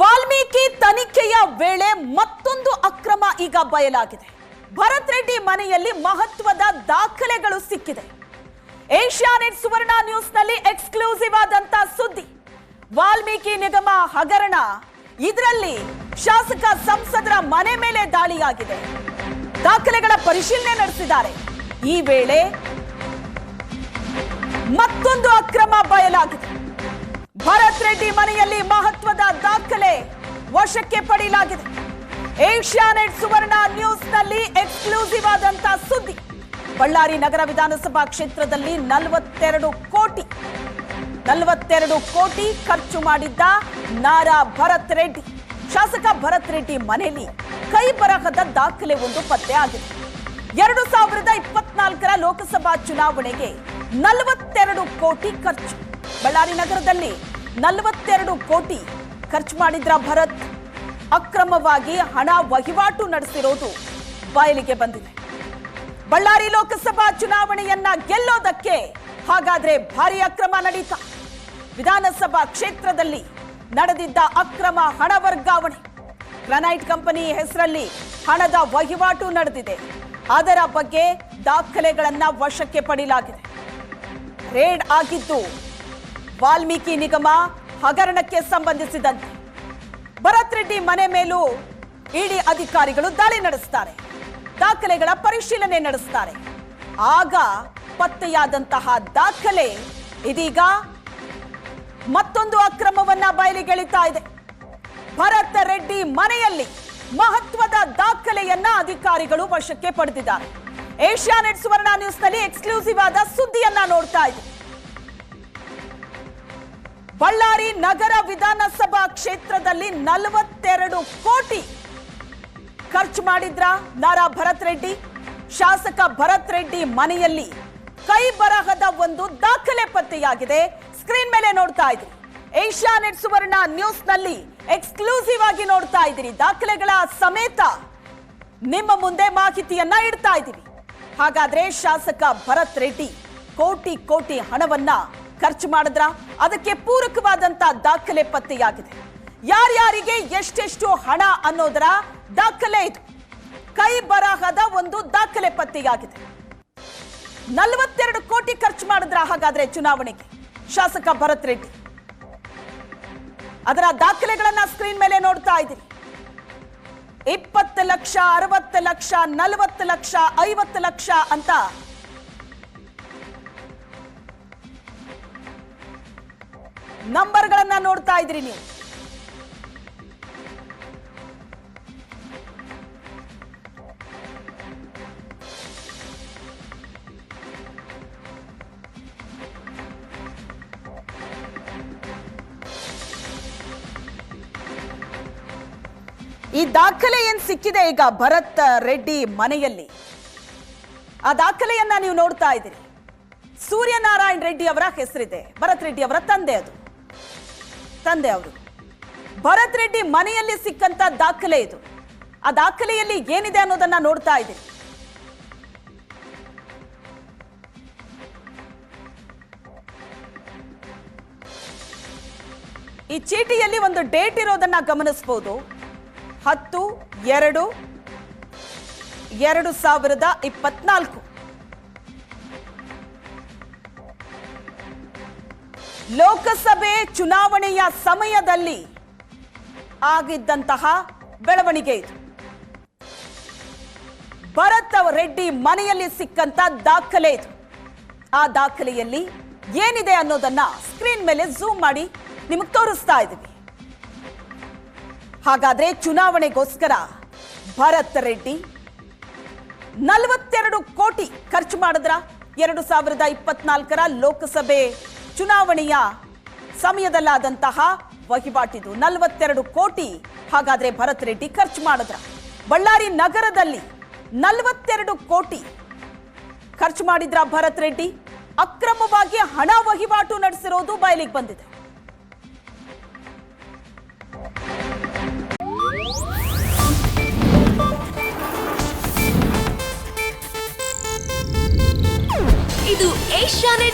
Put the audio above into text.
ವಾಲ್ಮೀಕಿ ತನಿಖೆಯ ವೇಳೆ ಮತ್ತೊಂದು ಅಕ್ರಮ ಈಗ ಬಯಲಾಗಿದೆ. ಭರತ್ ರೆಡ್ಡಿ ಮನೆಯಲ್ಲಿ ಮಹತ್ವದ ದಾಖಲೆಗಳು ಸಿಕ್ಕಿದೆ. ಏಷ್ಯಾ ನೆಟ್ ಸುವರ್ಣ ನ್ಯೂಸ್ನಲ್ಲಿ ಎಕ್ಸ್ಕ್ಲೂಸಿವ್ ಆದಂತ ಸುದ್ದಿ. ವಾಲ್ಮೀಕಿ ನಿಗಮ ಹಗರಣ. ಇದರಲ್ಲಿ ಶಾಸಕ ಸಂಸದರ ಮನೆ ಮೇಲೆ ದಾಳಿಯಾಗಿದೆ. ದಾಖಲೆಗಳ ಪರಿಶೀಲನೆ ನಡೆಸಿದ್ದಾರೆ. ಈ ವೇಳೆ ಮತ್ತೊಂದು ಅಕ್ರಮ ಬಯಲಾಗಿದೆ. ಭರತ್ ರೆಡ್ಡಿ ಮನೆಯಲ್ಲಿ ವಶಕ್ಕೆ ಪಡೆಯಲಾಗಿದೆ. ಏಷ್ಯಾನೆಟ್ ಸುವರ್ಣ ನ್ಯೂಸ್ನಲ್ಲಿ ಎಕ್ಸ್ಕ್ಲೂಸಿವ್ ಆದಂತ ಸುದ್ದಿ. ಬಳ್ಳಾರಿ ನಗರ ವಿಧಾನಸಭಾ ಕ್ಷೇತ್ರದಲ್ಲಿ ನಲವತ್ತೆರಡು ಕೋಟಿ ನಲವತ್ತೆರಡು ಕೋಟಿ ಖರ್ಚು ಮಾಡಿದ್ದ ನಾರಾ ಭರತ್ ರೆಡ್ಡಿ. ಶಾಸಕ ಭರತ್ ರೆಡ್ಡಿ ಮನೆಯಲ್ಲಿ ಕೈ ಬರಹದ ದಾಖಲೆ ಒಂದು ಪತ್ತೆ ಆಗಿದೆ. ಎರಡು ಸಾವಿರದ ಇಪ್ಪತ್ನಾಲ್ಕರ ಲೋಕಸಭಾ ಚುನಾವಣೆಗೆ ನಲವತ್ತೆರಡು ಕೋಟಿ ಖರ್ಚು. ಬಳ್ಳಾರಿ ನಗರದಲ್ಲಿ ನಲವತ್ತೆರಡು ಕೋಟಿ ಖರ್ಚು ಮಾಡಿದ್ರ ಭರತ್. ಅಕ್ರಮವಾಗಿ ಹಣ ವಹಿವಾಟು ನಡೆಸಿರೋದು ಬಯಲಿಗೆ ಬಂದಿದೆ. ಬಳ್ಳಾರಿ ಲೋಕಸಭಾ ಚುನಾವಣೆಯನ್ನ ಗೆಲ್ಲೋದಕ್ಕೆ ಹಾಗಾದ್ರೆ ಭಾರಿ ಅಕ್ರಮ ನಡೀತಾ. ವಿಧಾನಸಭಾ ಕ್ಷೇತ್ರದಲ್ಲಿ ನಡೆದಿದ್ದ ಅಕ್ರಮ ಹಣ ವರ್ಗಾವಣೆ. ಗ್ರನೈಟ್ ಕಂಪನಿ ಹೆಸರಲ್ಲಿ ಹಣದ ವಹಿವಾಟು ನಡೆದಿದೆ. ಅದರ ಬಗ್ಗೆ ದಾಖಲೆಗಳನ್ನ ವಶಕ್ಕೆ ಪಡೆಯಲಾಗಿದೆ ರೇಡ್ ಆಗಿದ್ದು ವಾಲ್ಮೀಕಿ ನಿಗಮ ಹಗರಣಕ್ಕೆ ಸಂಬಂಧಿಸಿದಂತೆ ಭರತ್ ರೆಡ್ಡಿ ಮನೆ ಮೇಲೂ ಇಡಿ ಅಧಿಕಾರಿಗಳು ದಾಳಿ ನಡೆಸ್ತಾರೆ. ದಾಖಲೆಗಳ ಪರಿಶೀಲನೆ ನಡೆಸ್ತಾರೆ. ಆಗ ಪತ್ತೆಯಾದಂತಹ ದಾಖಲೆ ಇದೀಗ ಮತ್ತೊಂದು ಅಕ್ರಮವನ್ನ ಬಯಲಿಗೆಳಿತಾ ಇದೆ. ಭರತ್ ರೆಡ್ಡಿ ಮನೆಯಲ್ಲಿ ಮಹತ್ವದ ದಾಖಲೆಯನ್ನ ಅಧಿಕಾರಿಗಳು ವಶಕ್ಕೆ ಪಡೆದಿದ್ದಾರೆ. ಏಷ್ಯಾನೆಟ್ ಸುವರ್ಣ ನ್ಯೂಸ್ನಲ್ಲಿ ಎಕ್ಸ್ಕ್ಲೂಸಿವ್ ಆದ ಸುದ್ದಿಯನ್ನ ನೋಡ್ತಾ ಇದ್ದೀವಿ. ಬಳ್ಳಾರಿ ನಗರ ವಿಧಾನಸಭಾ ಕ್ಷೇತ್ರದಲ್ಲಿ ನಲವತ್ತೆರಡು ಕೋಟಿ ಖರ್ಚು ಮಾಡಿದ್ರ ನಾರಾ ಭರತ್ ರೆಡ್ಡಿ? ಶಾಸಕ ಭರತ್ ರೆಡ್ಡಿ ಮನೆಯಲ್ಲಿ ಕೈ ಬರಹದ ಒಂದು ದಾಖಲೆ ಪತ್ತೆಯಾಗಿದೆ. ಸ್ಕ್ರೀನ್ ಮೇಲೆ ನೋಡ್ತಾ ಇದ್ರಿ. ಏಷ್ಯಾನೆಟ್ ಸುವರ್ಣ ನ್ಯೂಸ್ನಲ್ಲಿ ಎಕ್ಸ್ಕ್ಲೂಸಿವ್ ಆಗಿ ನೋಡ್ತಾ ಇದ್ದೀರಿ. ದಾಖಲೆಗಳ ಸಮೇತ ನಿಮ್ಮ ಮುಂದೆ ಮಾಹಿತಿಯನ್ನ ಇಡ್ತಾ ಇದ್ದೀವಿ. ಹಾಗಾದ್ರೆ ಶಾಸಕ ಭರತ್ ರೆಡ್ಡಿ ಕೋಟಿ ಕೋಟಿ ಹಣವನ್ನ ಖರ್ಚು ಮಾಡಿದ್ರ ಅದಕ್ಕೆ ಪೂರಕವಾದಂತ ದಾಖಲೆ ಪತ್ತೆಯಾಗಿದೆ. ಯಾರ್ಯಾರಿಗೆ ಎಷ್ಟೆಷ್ಟು ಹಣ ಅನ್ನೋದರ ದಾಖಲೆ ಇದು. ಕೈ ಬರಹದ ಒಂದು ದಾಖಲೆ ಪತ್ತೆಯಾಗಿದೆ. ನಲವತ್ತೆರಡು ಕೋಟಿ ಖರ್ಚು ಮಾಡಿದ್ರ ಹಾಗಾದ್ರೆ ಚುನಾವಣೆಗೆ. ಶಾಸಕ ಭರತ್ ರೆಡ್ಡಿ. ಅದರ ದಾಖಲೆಗಳನ್ನ ಸ್ಕ್ರೀನ್ ಮೇಲೆ ನೋಡ್ತಾ ಇದ್ದೀನಿ. ಇಪ್ಪತ್ತು ಲಕ್ಷ, ಅರವತ್ತು ಲಕ್ಷ, ನಲವತ್ತು ಲಕ್ಷ, ಐವತ್ತು ಲಕ್ಷ ಅಂತ ನಂಬರ್ಗಳನ್ನ ನೋಡ್ತಾ ಇದ್ರಿ ನೀವು. ಈ ದಾಖಲೆ ಏನ್ ಸಿಕ್ಕಿದೆ ಈಗ ಭರತ್ ರೆಡ್ಡಿ ಮನೆಯಲ್ಲಿ? ಆ ದಾಖಲೆಯನ್ನ ನೀವು ನೋಡ್ತಾ ಇದ್ದೀರಿ. ಸೂರ್ಯನಾರಾಯಣ್ ರೆಡ್ಡಿ ಅವರ ಹೆಸರಿದೆ. ಭರತ್ ರೆಡ್ಡಿ ಅವರ ತಂದೆ ಅದು. ತಂದೆ ಅವರು, ಭರತ್ ರೆಡ್ಡಿ ಮನೆಯಲ್ಲಿ ಸಿಕ್ಕಂತ ದಾಖಲೆ ಇದು. ಆ ದಾಖಲೆಯಲ್ಲಿ ಏನಿದೆ ಅನ್ನೋದನ್ನ ನೋಡ್ತಾ ಇದೆ ಈ ಚೀಟಿಯಲ್ಲಿ ಒಂದು ಡೇಟ್ ಇರೋದನ್ನ ಗಮನಿಸಬಹುದು ಹತ್ತು, ಎರಡು ಎರಡು ಸಾವಿರದ ಇಪ್ಪತ್ನಾಲ್ಕು. ಲೋಕಸಭೆ ಚುನಾವಣೆಯ ಸಮಯದಲ್ಲಿ ಆಗಿದ್ದಂತಹ ಬೆಳವಣಿಗೆ ಇದು. ಭರತ್ ರೆಡ್ಡಿ ಮನೆಯಲ್ಲಿ ಸಿಕ್ಕಂತ ದಾಖಲೆ ಇದು. ಆ ದಾಖಲೆಯಲ್ಲಿ ಏನಿದೆ ಅನ್ನೋದನ್ನ ಸ್ಕ್ರೀನ್ ಮೇಲೆ ಝೂಮ್ ಮಾಡಿ ನಿಮಗೆ ತೋರಿಸ್ತಾ ಇದ್ದೀವಿ. ಹಾಗಾದ್ರೆ ಚುನಾವಣೆಗೋಸ್ಕರ ಭರತ್ ರೆಡ್ಡಿ ನಲವತ್ತೆರಡು ಕೋಟಿ ಖರ್ಚು ಮಾಡಿದ್ರ? ಎರಡು ಸಾವಿರದ ಇಪ್ಪತ್ನಾಲ್ಕರ ಲೋಕಸಭೆ ಚುನಾವಣೆಯ ಸಮಯದಲ್ಲಾದಂತಹ ವಹಿವಾಟಿದು ನಲವತ್ತೆರಡು ಕೋಟಿ. ಹಾಗಾದ್ರೆ ಭರತ್ ರೆಡ್ಡಿ ಖರ್ಚು ಮಾಡಿದ್ರ. ಬಳ್ಳಾರಿ ನಗರದಲ್ಲಿ ನಲವತ್ತೆರಡು ಕೋಟಿ ಖರ್ಚು ಮಾಡಿದ್ರ ಭರತ್ ರೆಡ್ಡಿ. ಅಕ್ರಮವಾಗಿ ಹಣ ವಹಿವಾಟು ನಡೆಸಿರೋದು ಬಯಲಿಗೆ ಬಂದಿದೆ. ಇದು ಏಷ್ಯಾನೆಟ್